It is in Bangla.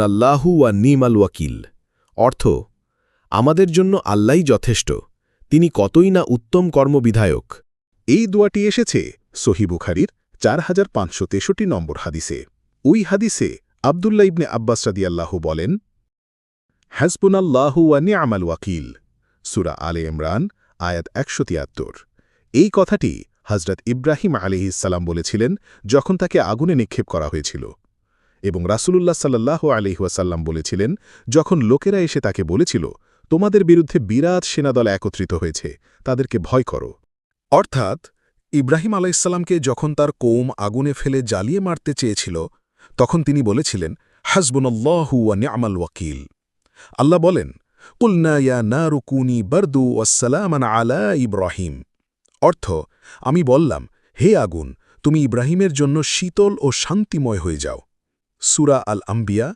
আল্লাহু ওয়া নিমাল ওয়াকিল। অর্থ, আমাদের জন্য আল্লাহই যথেষ্ট, তিনি কতই না উত্তম কর্মবিধায়ক। এই দোয়াটি এসেছে সহি বুখারির চার হাজার পাঁচশো তেষট্টি নম্বর হাদিসে। ওই হাদিসে আবদুল্লা ইবনে আব্বাস রাদিয়াল্লাহ বলেন হ্যাসবুনাল্লাহু ওয়া নি'মাল ওয়াকিল, সুরা আলে ইমরান, আয়াত একশো তিয়াত্তর। এই কথাটি হজরত ইব্রাহিম আলিহিসাল্লাম বলেছিলেন যখন তাকে আগুনে নিক্ষেপ করা হয়েছিল। এবং রাসূলুল্লাহ সাল্লাহ আলিহাসাল্লাম বলেছিলেন, যখন লোকেরা এসে তাকে বলেছিল, তোমাদের বিরুদ্ধে বিরাট সেনাদল একত্রিত হয়েছে, তাদেরকে ভয় করো। অর্থাৎ, ইব্রাহিম আলাইসাল্লামকে যখন তার কৌম আগুনে ফেলে জ্বালিয়ে মারতে চেয়েছিল, তখন তিনি বলেছিলেন, হাসবুনল্লাহু নি'মাল ওয়াকিল। আল্লাহ বলেন, কুলনা ইয়া না রুকুনি বরদু ওয়াসালামান আলা ইব্রাহিম। অর্থ, আমি বললাম, হে আগুন, তুমি ইব্রাহিমের জন্য শীতল ও শান্তিময় হয়ে যাও। সুরা আল আম্বিয়া